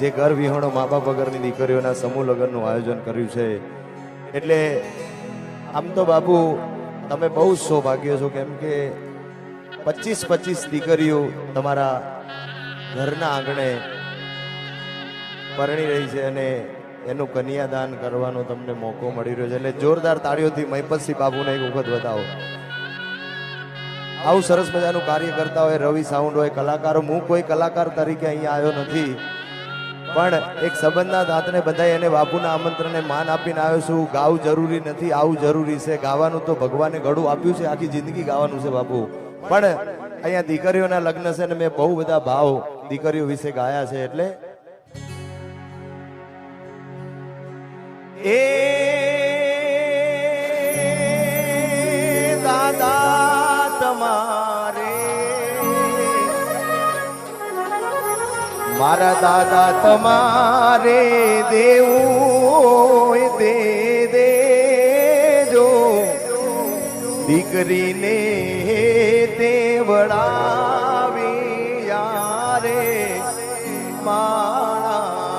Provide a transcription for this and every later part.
જે ઘર વિહોણો મા બાપ વગરની દીકરીઓના સમૂહ લગ્નનું આયોજન કર્યું છે. એટલે આમ તો બાપુ, તમે બહુ જ સૌભાગ્ય છો કેમ કે પચીસ પચીસ દીકરીઓ તમારા ઘરના આંગણે પરણી રહી છે અને એનું કન્યાદાન કરવાનો તમને મોકો મળી રહ્યો છે. એટલે જોરદાર તાળીઓથી મહિપતસિંહ બાબુને એક વખત બતાવો. આવું સરસ મજાનું કાર્ય કરતા હોય રવિ સાઉન્ડ હોય, કલાકારો, હું કોઈ કલાકાર તરીકે અહીંયા આવ્યો નથી. પણ એક સંબંધના દાંતને બધાય એને બાપુના આમંત્રણને માન આપીને આવ્યો છું. ગાવું જરૂરી નથી, આવું જરૂરી છે. ગાવાનું તો ભગવાને ગળું આપ્યું છે. આખી જિંદગી ગાવાનું છે બાપુ. પણ અહીંયા દીકરીઓના લગ્ન છે ને મેં બહુ બધા ભાવ દીકરીઓ વિશે ગાયા છે એટલે એ મારા દાદા તમારે દેવું દે દેજો. દીકરીને દેવડાવી યારે મારા.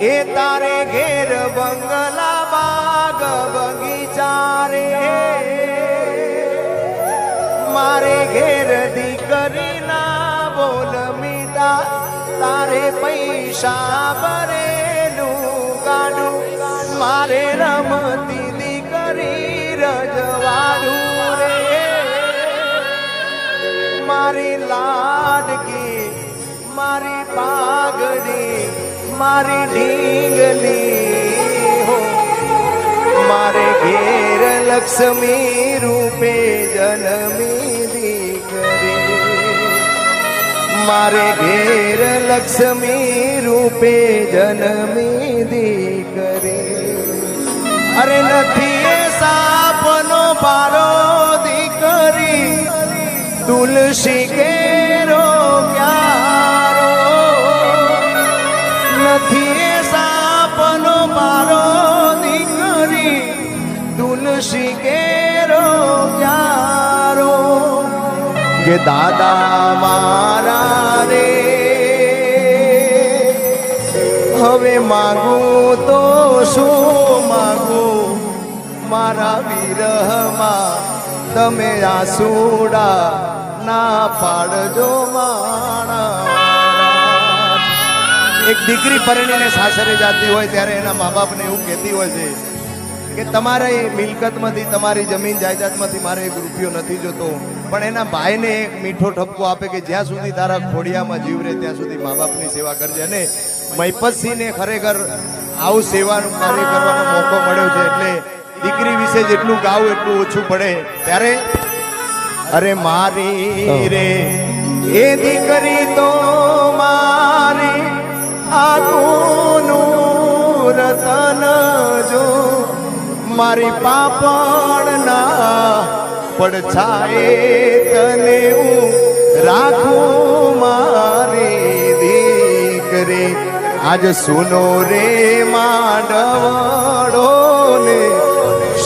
એ તારે ઘેર બંગલા બાગ બગીચા રે મારે ઘેર દીકરી ના બોલ મીઠા તારે પૈસા ભરેલું ગાડું મારે રમતી દીકરી રજવાડું રે. મારી લાડકી, મારી પાઘડી, મારી ઢીંગલી હો. મારે ઘેર લક્ષ્મી રૂપે જન્મી મારે ઘેર લક્ષ્મી રૂપે જન્મી દીકરી. અરે નથી એ સાપનો પારો દીકરી. તુલસી કેરો ક્યારો. નથી એ સાપનો પારો દીકરી. તુલસી કેરો કે દાદા મારા રે, હવે માગું તો શું માગું? મારા વિરહમાં તમે આસુડા ના પાડજો માણા એક દીકરી પરણીને સાસરે જાતી હોય ત્યારે એના મા બાપને એવું કહેતી હોય છે કે તમારા એ મિલકતમાંથી, તમારી જમીન જાયદાદમાંથી મારે એક રૂપિયો નથી જોતો. પણ એના ભાઈને એક મીઠો ઠપકો આપે કે જ્યાં સુધી તારા ખોડિયામાં જીવ રહે ત્યાં સુધી મા બાપની સેવા કરજે. અને મહિપતસિંહને ખરેખર આવું સેવાનું કાર્ય કરવાનો મોકો મળ્યો છે એટલે દીકરી વિશે જેટલું ગાવું એટલું ઓછું પડે. ત્યારે અરે મારી રે એ દીકરી તો મારી આખુનું રતન જો મારી પાપણના પડછાએ તને હું રાખું મારી દીકરી. આજ સુનો રે માડવાડો ને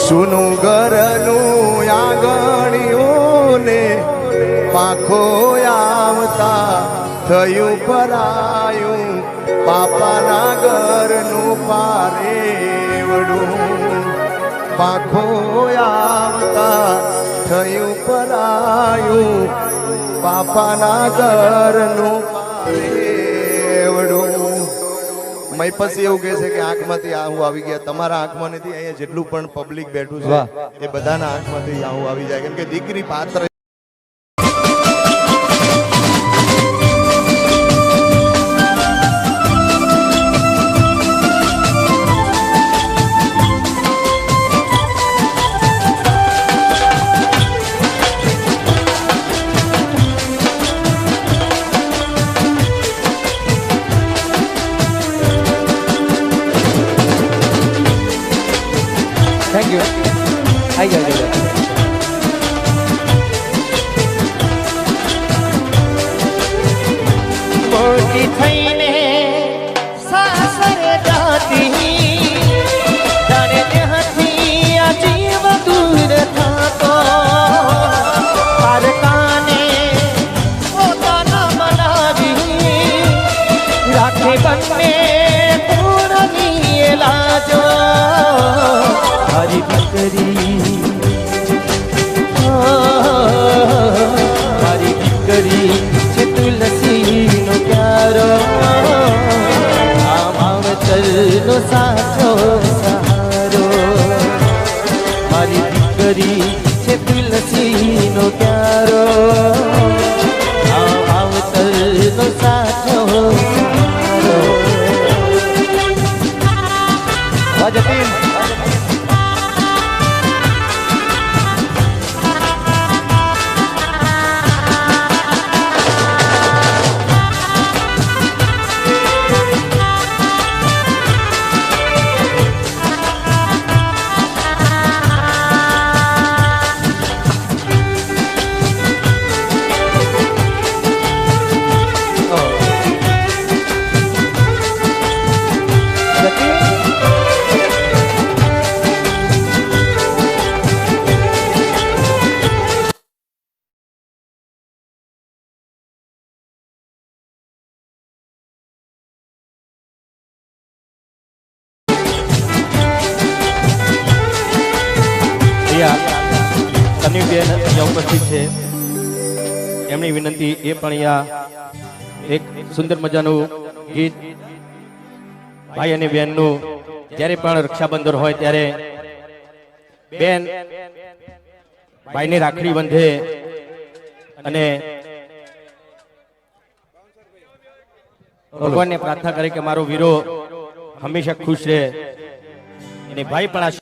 સુનું ઘરનું આંગણિયું ને પાખો આવતા થયું પરાયું. પાપાના ઘરનું પારેવડું. પાખો આવતા થયું પરાયું બાપાના ઘરનું પારેવડું મય પછી એવું કહે છે કે આંખમાંથી આહું આવી ગયા. તમારા આંખમાં નથી અહીંયા જેટલું પણ પબ્લિક બેઠું છે એ બધાના આંખમાંથી આહું આવી જાય. કેમ કે દીકરી પાત્ર はいよはいじゃあ行 દીકરી મારી દીકરી છે તુલસીનો પ્યારો. આ માવતરનો સાચો તન્વીબેન અહીંયા ઉપસ્થિત છે. એમની વિનંતી એ પણ અહીંયા એક સુંદર મજાનું ગીત ભાઈ અને બહેનનું જ્યારે પણ રક્ષાબંધન હોય ત્યારે બેન ભાઈને રાખડી બંધે અને ભગવાનને પ્રાર્થના કરે કે મારો વીરો હંમેશા ખુશ રહે. અને ભાઈ પણ આ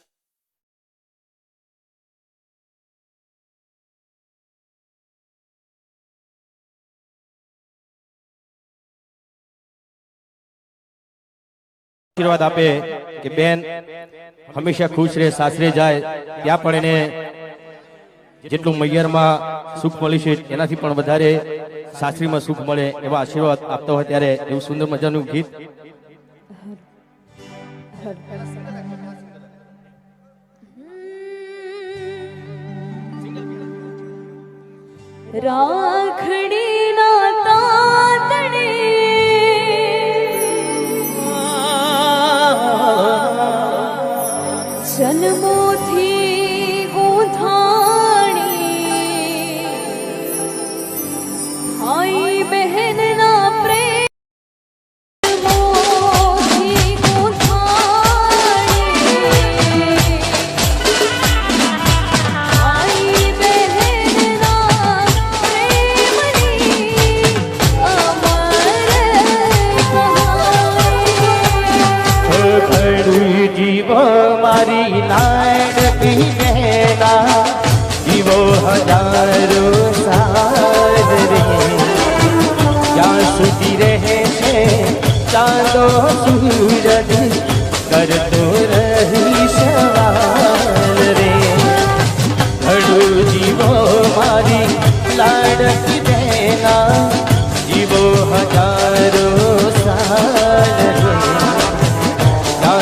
આશીર્વાદ આપે કે બેન, હંમેશા ખુશ રહે, સાસરે જાય, ત્યાં પણ એને જેટલું મૈયરમાં સુખ મળી છે એનાથી પણ વધારે સાસરીમાં સુખ મળે એવા આશીર્વાદ આપતા હોય ત્યારે એવું સુંદર મજાનું ગીત. રાખડીના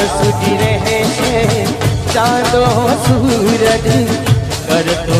સુધી રહે ચાંદો સૂરજ કરતો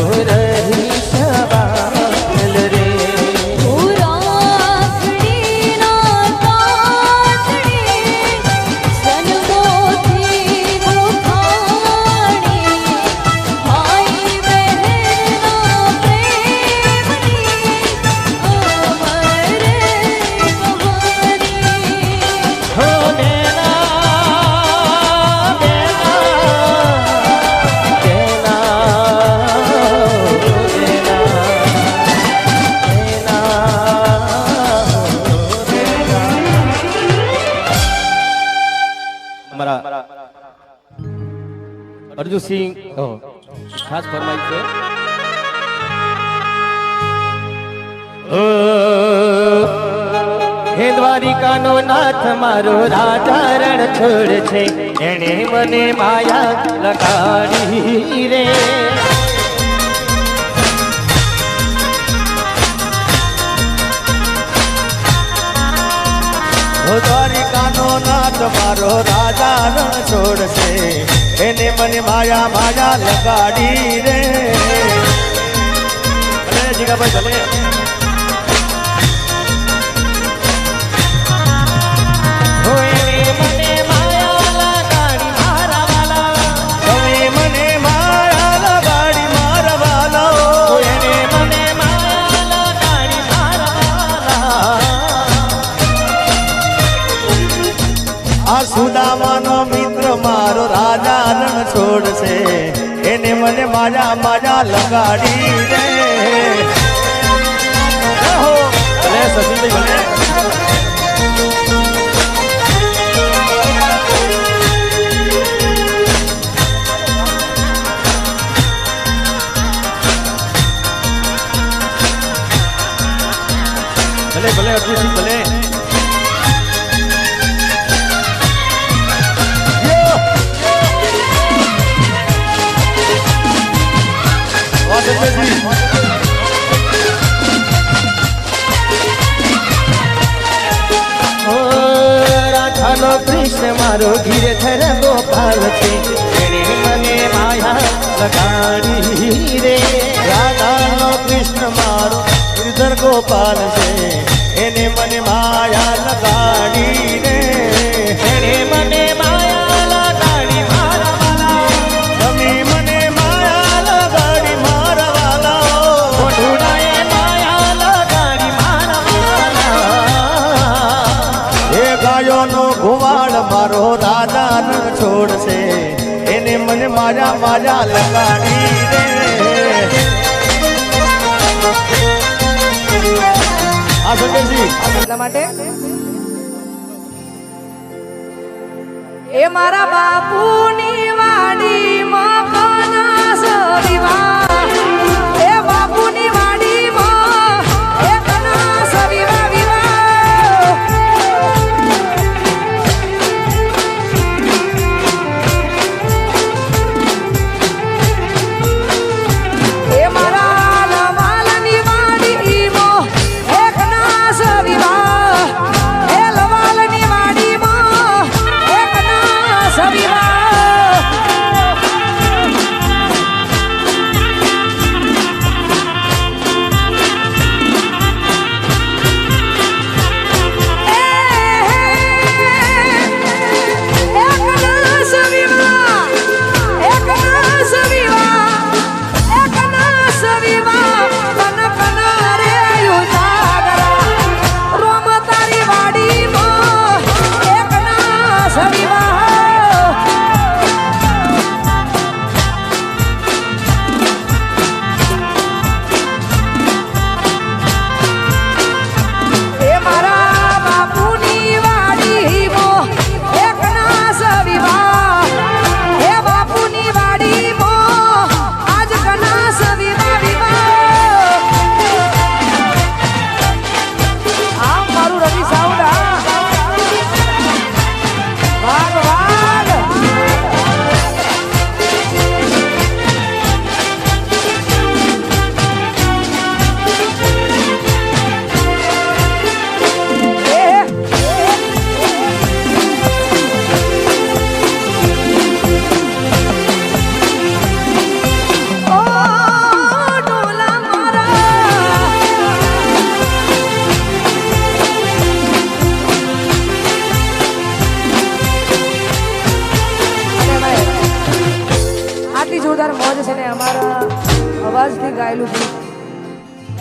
અર્જુનસિંહ ખાસ ફરમાઈ છે. હે દ્વારિકાનો નાથ મારો રાજા રણ છોડ છે. એણે મને માયા લગાડી રે. દ્વારિકાનો નાથ મારો રાજા રણ છોડશે એને મને માયા માયા લગાડી રે. જીગાભાઈ ભલે સુદામાનો મિત્ર મારો રાજા રણ છોડશે. એને મને માજા માજા લગાડી દે. ભલે ભલે અર્જુનસિંહ. ઓ રાધાનો કૃષ્ણ મારો ગિરધર ગોપાલ છે. એણે મને માયા લગાડી રે. રાધાનો કૃષ્ણ મારો ગીરધર ગોપાલ છે. એને મને એ મારા બાપુની વાડી મકાના સવિવા ગાયેલું ગીત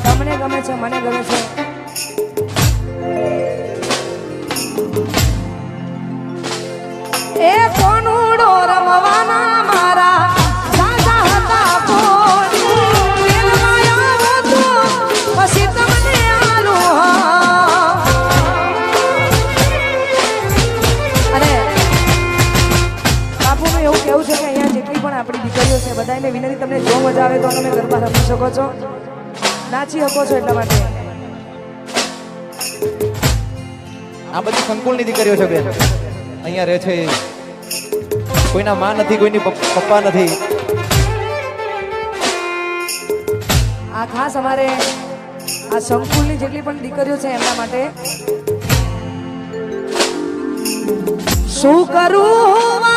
તમને ગમે છે મને ગમે છે. આવે તો તમે ગરબા રમી શકો છો. નાચી શકો છો એટલા માટે. આ બધી સંકુલની દીકરીઓ છે બેન. અહીંયા રહે છે કોઈના માં નથી કોઈની પપ્પા નથી. આ ખાસ અમારે આ સંકુલની જેટલી પણ દીકરીઓ છે એમના માટે. શું કરું